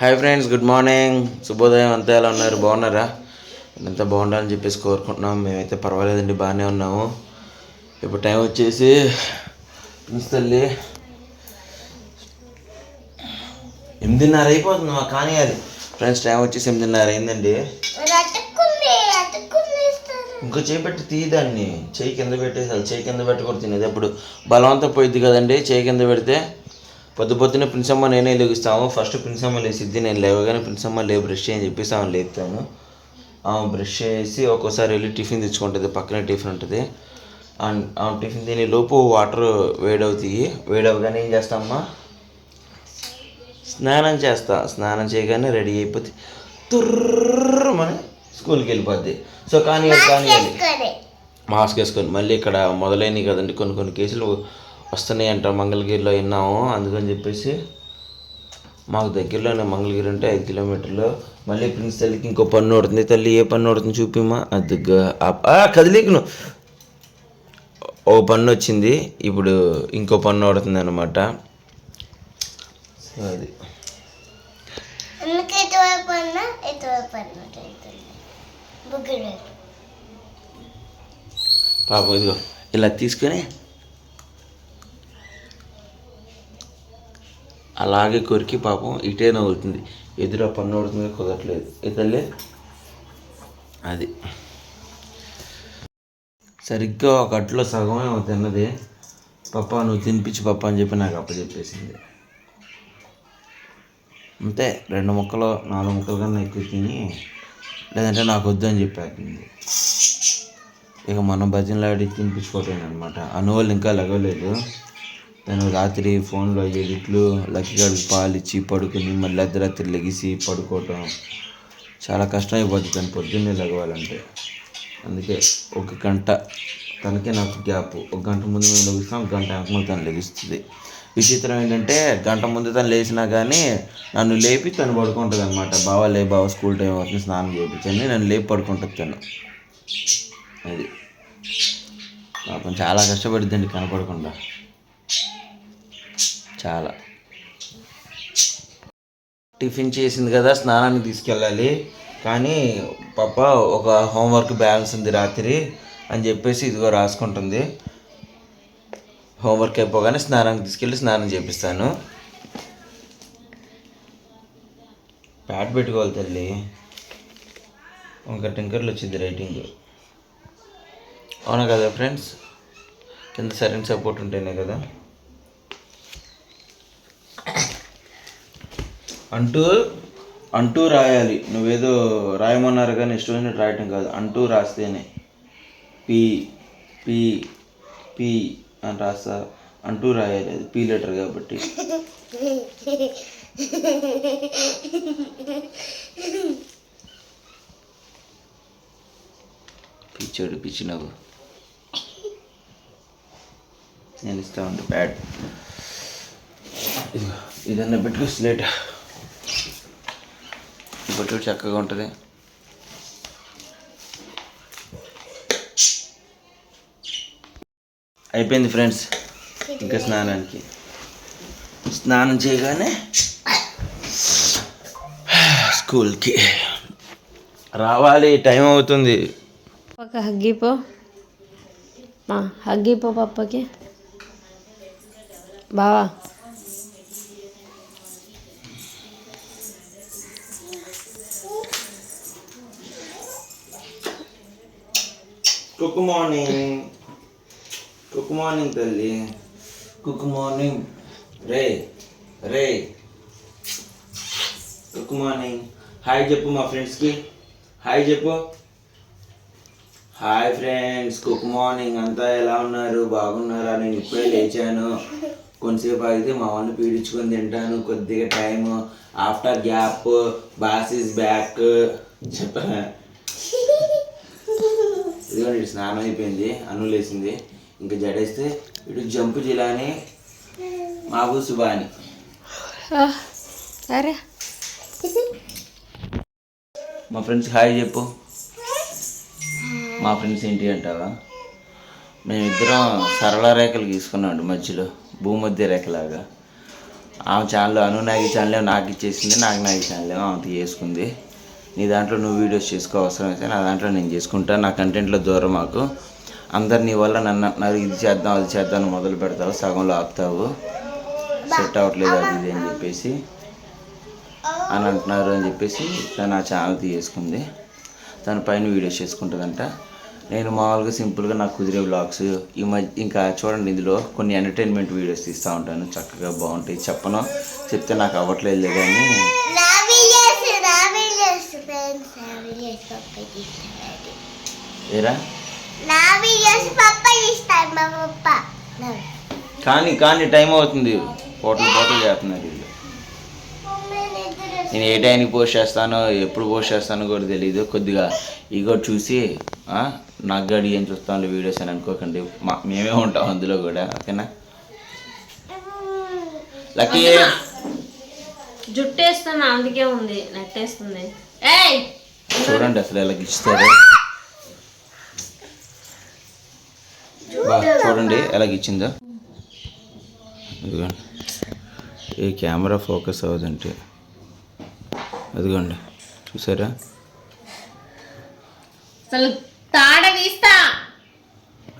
Hi friends good morning శుభోదయం అంతా ఎలా ఉన్నారు? బాగున్నారా? అంతా బాగుండాలని చెప్పేసి కోరుకుంటున్నాం. మేమైతే పర్వాలేదండి బాగానే ఉన్నాము. ఇప్పుడు టైం వచ్చేసి ప్రిన్స్ తల్లి ఎనిమిదిన్నర అయిపోతుంది మా కానీ అది. ఫ్రెండ్స్ టైం వచ్చేసి ఎనిమిదిన్నర అయిందండి. ఇంకో చేయి పెట్టి తీయదాన్ని చేయి కింద పెట్టేసాలి చేయి కింద పెట్టకూడదు తినేది. అప్పుడు బలవంతం పోయిద్ది కదండి చేయి కింద పెడితే పొద్దు పొద్దున్న ప్రిన్సమ్మ నేనే లేగుస్తాము. ఫస్ట్ ప్రిన్సమ్మ లేసిద్ది నేను లేవగానే ప్రిన్సమ్మ లే బ్రష్ చేయని చెప్పేసి ఆమె లేపుతాను ఆమె బ్రష్ చేసి ఒక్కోసారి వెళ్ళి టిఫిన్ తెచ్చుకుంటుంది. పక్కనే టిఫిన్ ఉంటుంది. ఆమె ఆమె టిఫిన్ తినే లోపు వాటర్ వేడవుతాయి. వేడవగానే ఏం చేస్తామమ్మా? స్నానం చేస్తా. స్నానం చేయగానే రెడీ అయిపోతే తుర్రమని స్కూల్కి వెళ్ళిపోద్ది. సో కానీ కానీ మాస్క్ వేసుకొని మళ్ళీ ఇక్కడ మొదలైనవి కదండి. కొన్ని కొన్ని కేసులు వస్తున్నాయి అంట మంగళగిరిలో విన్నాము. అందుకని చెప్పేసి మాకు దగ్గరలోనే మంగళగిరి అంటే ఐదు కిలోమీటర్లు. మళ్ళీ ప్రిన్స్ తల్లికి ఇంకో పన్ను పడుతుంది. తల్లి ఏ పన్ను పడుతుంది చూపిమ్మా. అదిగా కదిలీకు నువ్వు ఒక పన్ను వచ్చింది. ఇప్పుడు ఇంకో పన్ను పడుతుంది అనమాట సో అది పాపం ఇదిగో ఇలా తీసుకొని అలాగే కొరికి పాపం ఇటే నవ్వుతుంది. ఎదురు పన్ను పడుతుంది కుదరట్లేదు. ఇతల్లే అది. సరిగ్గా ఒక అట్లో సగమే తిన్నది. పప్ప నువ్వు తినిపించి పప్ప అని చెప్పి నాకు అప్పచెప్పేసింది. అంతే రెండు ముక్కలు నాలుగు ముక్కలు కన్నా ఎక్కువ తిని లేదంటే నాకు వద్దు అని చెప్పేసింది ఇక మనం ఆడి తినిపించుకోవటం అనమాట అనువాళ్ళు ఇంకా లెగలేదు తను రాత్రి ఫోన్లో ఎడిట్లు లక్కీగాడికి పాలిచ్చి పడుకుని మళ్ళీ అర్ధరాత్రి లెగిసి పడుకోవటం చాలా కష్టం అయిపోతుంది తను పొద్దున్నే లెగవాలంటే అందుకే ఒక గంట తనకే నాకు గ్యాప్. ఒక గంట ముందు మేము లెగుస్తాం ఒక గంట వెనక ముందు తను లెగుస్తుంది. విచిత్రం ఏంటంటే గంట ముందు తను లేచినా కానీ నన్ను లేపి తను పడుకుంటుంది అనమాట బావా లే బావ స్కూల్ టైం అవుతుంది స్నానం చేయించండి నన్ను లేపి పడుకుంటుంది తను. అది. పాపం చాలా కష్టపడిద్దండి కనపడకుండా. చాలా. టిఫిన్ చేసింది కదా స్నానానికి తీసుకెళ్ళాలి. కానీ పాప ఒక హోంవర్క్ బ్యాలెన్స్ ఉంది రాత్రి అని చెప్పేసి ఇదిగో రాసుకుంటుంది. హోంవర్క్ అయిపోగానే స్నానానికి తీసుకెళ్ళి స్నానం చేపిస్తాను. ప్యాడ్ పెట్టుకోవాలి తల్లి. ఇంకా టింకర్లు వచ్చింది రైటింగ్. అవునా కదా ఫ్రెండ్స్? కింద సరైన సపోర్ట్ ఉంటేనే కదా. అంటూ అంటూ రాయాలి. నువ్వేదో రాయమన్నారు కానీ ఇష్టం వచ్చినట్టు రాయటం కాదు. అంటూ రాస్తేనే. పి పి పి అని రాస్తా. అంటూ రాయాలి. అది పి లెటర్ కాబట్టి. పిచ్చాడు పిచ్చి నవ్వు. నేను ఇస్తా ఉంటా బ్యాడ్. ఇదన్నా పెట్టుకో స్లేట్. బొట్టు చక్కగా ఉంటుంది. అయిపోయింది ఫ్రెండ్స్. ఇంకా స్నానానికి. స్నానం చేయగానే స్కూల్కి రావాలి టైం అవుతుంది. ఒక హగ్గిపో మా హగ్గిపో పప్పకి. బావా. కుక్ మార్నింగ్ కుక్ మార్నింగ్ తల్లి కుక్ మార్నింగ్ రే రే కుక్ మార్నింగ్ హాయ్ చెప్పు మా ఫ్రెండ్స్కి హాయ్ చెప్పు హాయ్ ఫ్రెండ్స్ కుక్ మార్నింగ్ అంతా ఎలా ఉన్నారు? బాగున్నారా? నేను ఇప్పుడే లేచాను. కొంతసేపు ఆగితే మా వాళ్ళు పీడించుకొని తింటాను. కొద్దిగా time after gap boss back చెప్పా ఇదిగోండి ఇటు స్నానం అయిపోయింది అన్ను లేచింది. ఇంకా జడేస్తే ఇటు జంపు జిలాని మాబు సుబాని. అరే మా ఫ్రెండ్స్ హాయ్ చెప్పు. మా ఫ్రెండ్స్ ఏంటి అంటావా? మేమిద్దరం సరళ రేఖలు గీసుకున్నాం మధ్యలో భూమధ్య రేఖలాగా. ఆమె ఛానల్ అను నాకు ఛానల్ నాకు ఇచ్చేసింది నాకు నాకు ఛానల్ ఆమె చేసుకుంది నీ దాంట్లో నువ్వు వీడియోస్ చేసుకో అవసరం అయితే నా దాంట్లో నేను చేసుకుంటా. నా కంటెంట్లో దూరం మాకు అందరు నీ వల్ల నన్ను నాకు ఇది చేద్దాం అది చేద్దాం మొదలు పెడతావు సగంలో ఆపుతావు. సెట్ అవ్వట్లేదు అది ఇది అని చెప్పేసి అని అంటున్నారు అని చెప్పేసి తను ఆ ఛానల్ తీసుకుంది తను పైన వీడియోస్ చేసుకుంటుందంట. నేను మామూలుగా సింపుల్గా నాకు కుదిరే బ్లాగ్స్ ఈ మధ్య ఇంకా చూడండి ఇందులో కొన్ని ఎంటర్టైన్మెంట్ వీడియోస్ తీస్తూ ఉంటాను. చక్కగా బాగుంటాయి. చెప్పను చెప్తే నాకు అవ్వట్లేదు కానీ నా వీడియోస్ నా వీడియోస్ ఫ్రెండ్స్ నా వీడియోస్ పప్ప తీస్తాడు ఏరా? నా వీడియోస్ పప్ప తీస్తాడు మా పప్ప. నా కానీ కానీ టైం అవుతుంది. పోటలు పోటలు చేస్తున్నారు వీళ్ళు. నేను ఏ టైంకి పోస్ట్ చేస్తానో ఎప్పుడు పోస్ట్ చేస్తానో కూడా తెలియదు కొద్దిగా ఇగో చూసి నాకు గడి ఏం చూస్తాను వీడియోస్ అని అనుకోకండి. మా మేమే ఉంటాం అందులో కూడా ఓకేనా? లక్కీ. జుట్టేస్తున్నా అందుకే ఉంది. నెట్టేస్తుంది. ఏయ్! చూడండి అసలు ఎలా గిచ్చుతారు బా చూడండి ఎలా గిచ్చిందో ఇదిగోండి. ఈ కెమెరా ఫోకస్ అవ్వదంటే. అదిగోండి చూసారా?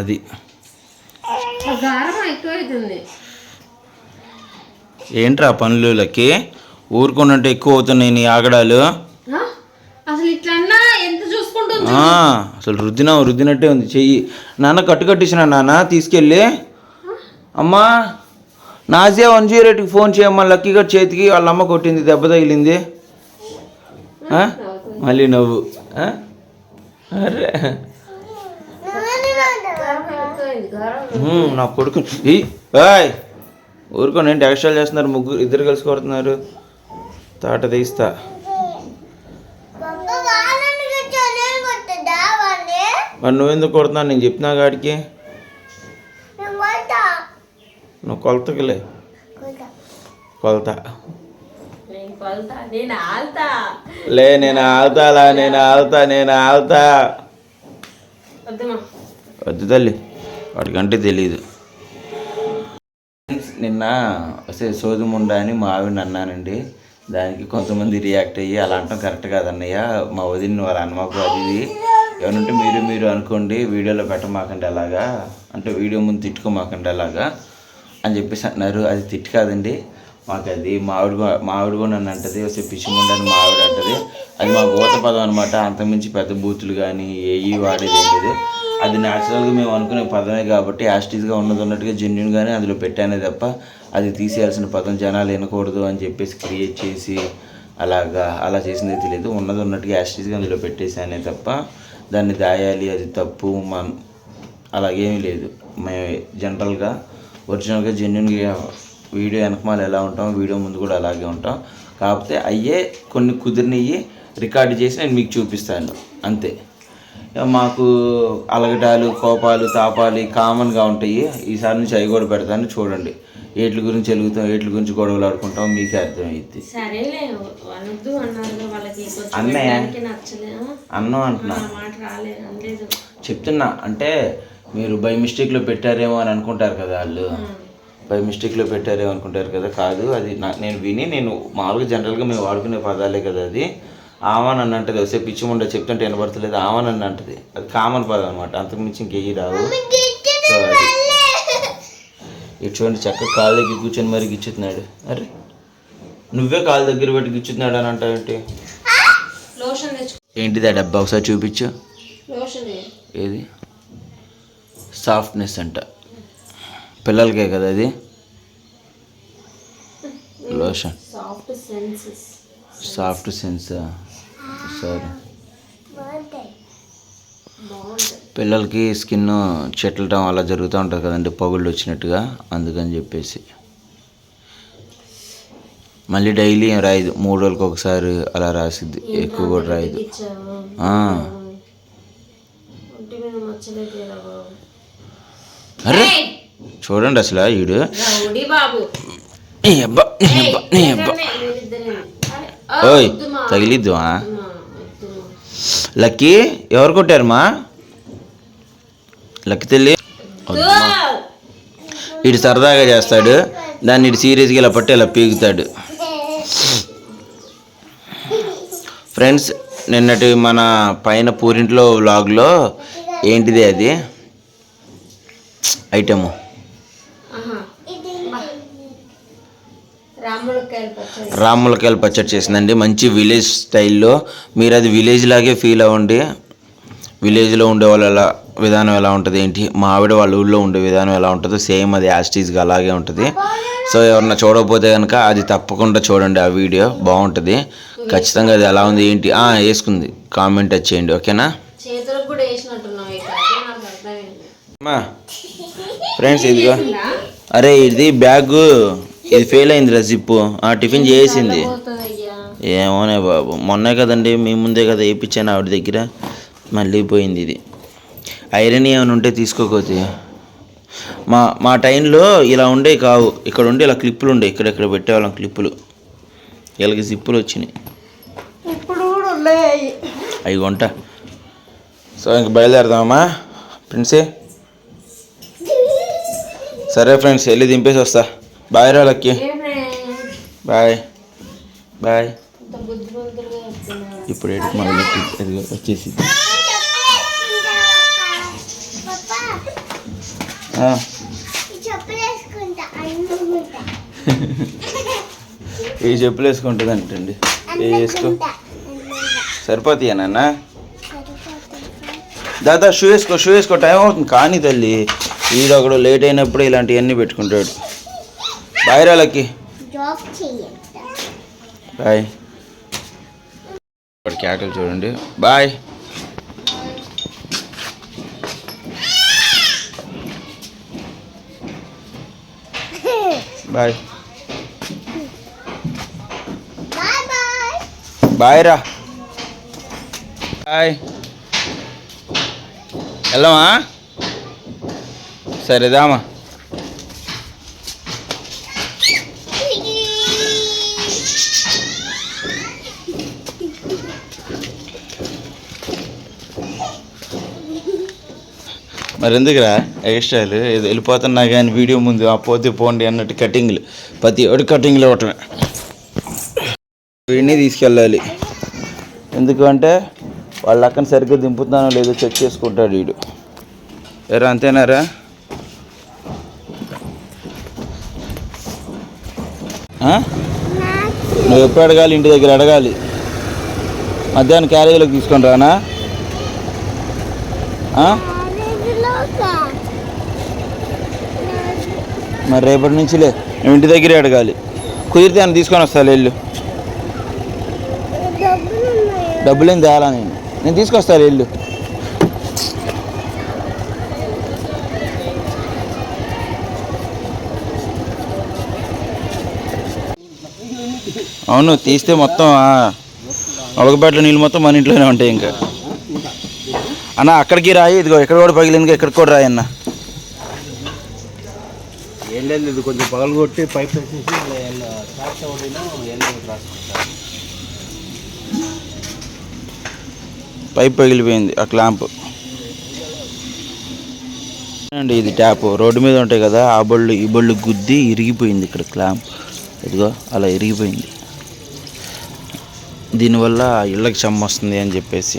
అది. ఏంట్రా పనులు లక్కి ఊరుకున్నట్టు ఎక్కువ అవుతున్నాయి నీ ఆగడాలు? అసలు ఇట్లన్నా ఎంత చూసుకుంటుంది అసలు రుద్దినా రుద్దినట్టే ఉంది. చెయ్యి. నాన్న కట్టుకట్టించిన నాన్న తీసుకెళ్ళి. అమ్మా నాజియా వన్ జీరో ఎయిట్కి ఫోన్ చేయమ్మా లక్కీ చేతికి వాళ్ళ అమ్మ కొట్టింది దెబ్బ తగిలింది. మళ్ళీ నవ్వు. అరే. నా కొడుకు. ఏయ్ ఊరుకోండి ఏంటి ఎక్స్ట్రా చేస్తున్నారు ముగ్గురు ఇద్దరు కలిసి కొడుతున్నారు. తాట తీస్తా పప్ప వాళ్ళని చదివి కొట్టదా వాళ్ళే మరి నువ్వెందుకు కొడుతున్నావు? నేను చెప్పినా గాడికి నువ్వు కొలతకిలే. కొలత. నేను కొలుతా నేను ఆల్తా. లే నేను ఆగుతాలా నేను ఆగుతా నేను వద్దమ్మా. వద్దు తల్లి వాడికంటే తెలియదు నిన్న అసలు సోదుముండా అని మా ఆవిడ అన్నానండి. దానికి కొంతమంది రియాక్ట్ అయ్యి అలా అంటాం కరెక్ట్ కాదన్నయ్య. మా వదిన వాళ్ళ అన్నమాకు అది ఇది. ఏమనంటే మీరు మీరు అనుకోండి వీడియోలో పెట్టమాకండి అలాగా అంటే వీడియో ముందు తిట్టుకోమాకండి అలాగా అని చెప్పేసి అన్నారు అది తిట్టు కాదండి. మాకు అది మావిడి కూడా- మావిడి కూడా నన్ను అంటది వస్తే పిచ్చిముండని మావిడ అంటది. అది మా గోత పదం అనమాట అంతకుమించి పెద్ద బూతులు కానీ ఏవి వాడేది లేదు. అది న్యాచురల్గా మేము అనుకునే పదమే కాబట్టి యాస్టీస్గా ఉన్నది ఉన్నట్టుగా జెన్యున్గానే అందులో పెట్టానే తప్ప అది తీసేయాల్సిన పదం జనాలు వినకూడదు అని చెప్పేసి క్రియేట్ చేసి అలాగా అలా చేసిందే తెలియదు ఉన్నది ఉన్నట్టుగా యాస్టీస్గా అందులో పెట్టేసానే తప్ప దాన్ని దాయాలి అది తప్పు మన అలాగేమీ లేదు. మేము జనరల్గా ఒరిజినల్గా జెన్యున్గా వీడియో వెనకమాల ఎలా ఉంటాం వీడియో ముందు కూడా అలాగే ఉంటాం. కాకపోతే అయ్యే కొన్ని కుదిరినవి రికార్డు చేసి నేను మీకు చూపిస్తాను. అంతే. మాకు అలగటాలు కోపాలు తాపాలు కామన్గా ఉంటాయి. ఈసారి నుంచి అవి కూడా పెడతాను. చూడండి. ఏట్ల గురించి వెలుగుతాం ఏట్ల గురించి గొడవలు ఆడుకుంటాం మీకే కొంచెం అన్నయ్య. అన్నం అంటున్నా. చెప్తున్నా అంటే మీరు బై మిస్టేక్లో పెట్టారేమో అని అనుకుంటారు కదా వాళ్ళు. బై మిస్టేక్లో పెట్టారేమో అనుకుంటారు కదా కాదు అది నా నేను విని నేను మామూలుగా జనరల్గా మేము వాడుకునే పదాలే కదా అది. ఆవన్ అని అంటది వస్తే పిచ్చి ముండ చెప్తుంటే వినబడతలేదు ఆవన్ అని అంటది. అది కామన్ పదం అనమాట అంతకుమించి ఇంకెయ్యి రావు ఇటు చూడండి చక్కగా కాళ్ళ దగ్గర కూర్చొని మరి గిచ్చుతున్నాడు. అరే నువ్వే కాళ్ళ దగ్గర పెట్టి గిచ్చుతున్నాడు అని అంటావేంటి ఏంటిది ఆ డబ్బా? ఒకసారి చూపించు. ఏది? సాఫ్ట్నెస్ అంట. పిల్లలకే కదా అది లోషన్. Soft sense? సరే. పిల్లలకి స్కిన్ చెట్లటం అలా జరుగుతూ ఉంటుంది కదండి పగుళ్ళు వచ్చినట్టుగా అందుకని చెప్పేసి మళ్ళీ డైలీ ఏం రాయదు మూడు రోజులకి ఒకసారి అలా రాసిద్ది ఎక్కువ కూడా రాయదు అరే చూడండి అసలు ఈడు రౌడీ బాబు లక్కీ ఎవరు కొట్టారమ్మా లక్కి లక్కీ ఇటు సరదాగా చేస్తాడు. దాన్ని ఇటు సీరియస్గా ఇలా పట్టి ఇలా పీకుతాడు. ఫ్రెండ్స్ నిన్నటి మన పైన పూరింట్లో వ్లాగ్లో ఏంటిది అది? ఐటము ఆహా ఇది రాములకాయలు పచ్చడి. చేసిందండి. మంచి విలేజ్ స్టైల్లో. మీరు అది విలేజ్ లాగే ఫీల్ అవ్వండి. విలేజ్లో ఉండే వాళ్ళ ఎలా విధానం ఎలా ఉంటుంది ఏంటి? మా ఆవిడ వాళ్ళ ఊళ్ళో ఉండే విధానం ఎలా ఉంటుందో సేమ్ అది యాస్టీస్గా అలాగే ఉంటుంది. సో ఎవరన్నా చూడకపోతే కనుక అది తప్పకుండా చూడండి ఆ వీడియో. బాగుంటుంది. ఖచ్చితంగా అది ఎలా ఉంది ఏంటి? ఆ, వేసుకుంది. కామెంట్ వచ్చేయండి ఓకేనా? ఫ్రెండ్స్ ఇదిగో. అరే ఇది బ్యాగ్. ఇది ఫెయిల్ అయిందిరా జిప్పు ఆ టిఫిన్ చేసింది. ఏమోనే బాబు. మొన్నే కదండి మీ ముందే కదా వేయించాను ఆవిడ దగ్గర. మళ్ళీ పోయింది ఇది. ఐరన్ ఏమైనా ఉంటే తీసుకోకపోతే. మా మా టైంలో ఇలా ఉండే కావు. ఇక్కడ ఉండే ఇలా క్లిప్పులు ఉండే. ఇక్కడ ఇక్కడ పెట్టేవాళ్ళం క్లిప్పులు వీళ్ళకి జిప్పులు వచ్చినాయి. ఇప్పుడు అవి కొంట సో ఇంక బయలుదేరదామా? ఫ్రెండ్సే? సరే ఫ్రెండ్స్ వెళ్ళి దింపేసి వస్తా. బాయ్ రా లక్కి. బాయ్. బాయ్. ఇప్పుడు ఎడికి మళ్ళీ వచ్చేసి ఈ చెప్పులు ఈ వేసుకుంటుంది అంటండి. ఏ వేసుకో? సరిపోతాయా నాన్న? దాదా షూ వేసుకో షూ వేసుకో. టైం అవుతుంది. కానీ తల్లి ఈడొకడు లేట్ అయినప్పుడు ఇలాంటివన్నీ పెట్టుకుంటాడు. బాయ్ చేయండి బాయ్ ఇక్కడ క్యాటలు చూడండి. Bye bye bye bye bye రా బాయ్ వెళ్దామా సరేదామా మరి ఎందుకురా? హెయిర్ స్టైల్ ఏదో వెళ్ళిపోతున్నా కానీ వీడియో ముందు ఆ పోతే పోండి అన్నట్టు కటింగ్లు ప్రతి ఒడి కటింగ్లు ఇవ్వటమే వీడిని తీసుకెళ్ళాలి. ఎందుకంటే వాళ్ళ అక్కడ సరిగ్గా దింపుతానో లేదో చెక్ చేసుకుంటాడు వీడు. ఎరా అంతేనారా? నువ్వు ఎప్పుడు అడగాలి? ఇంటి దగ్గర అడగాలి. మధ్యాహ్నం క్యారేజీలోకి తీసుకొని రానా ఆ? మరి రేపటి నుంచిలే లే ఇంటి దగ్గరే అడగాలి. కుదిరితే అని తీసుకొని వస్తాను వెళ్ళు డబ్బులు ఏం తేలా నేను. నేను తీసుకొస్తాను వెళ్ళు అవును తీస్తే మొత్తం ఒలకపేటలో నీళ్ళు మొత్తం మన ఇంట్లోనే ఉంటాయి ఇంకా. అన్న అక్కడికి రాయి ఇదిగో ఎక్కడ కూడా పగిలింది ఇక్కడ కూడా రాయి అన్న ఏం ఇది కొంచెం పగలు కొట్టి పైప్ వేసేసి ట్రాక్స్ అవ్వడినా ఎల్లో రాసుకుంటారు. పైప్ పగిలిపోయింది ఆ క్లాంప్. అండి ఇది ట్యాప్. రోడ్డు మీద ఉంటాయి కదా ఆ బళ్ళు ఈ బళ్ళు గుద్ది ఇరిగిపోయింది ఇక్కడ క్లాంప్. ఇదిగో అలా ఇరిగిపోయింది. దీనివల్ల ఇళ్ళకి చెమ్మ వస్తుంది అని చెప్పేసి.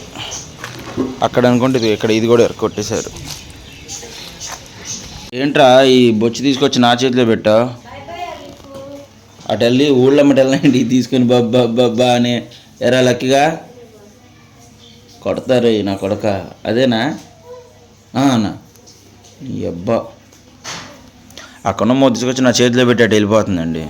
అక్కడ అనుకుంటే ఇది ఇక్కడ ఇది కూడా ఎరకొట్టేశారు ఏంట్రా ఈ బొచ్చు తీసుకొచ్చి నా చేతిలో పెట్టావు అటు వెళ్ళి ఊళ్ళో వెళ్ళండి తీసుకొని బబ్బా బబ్బా అని ఎరా లక్కిగా కొడతారు నా కొడక. అదేనా? అన్నా. నీ అబ్బా. అక్కడ మొద్దు తీసుకొచ్చి నా చేతిలో పెట్టి అటు వెళ్ళిపోతుందండి.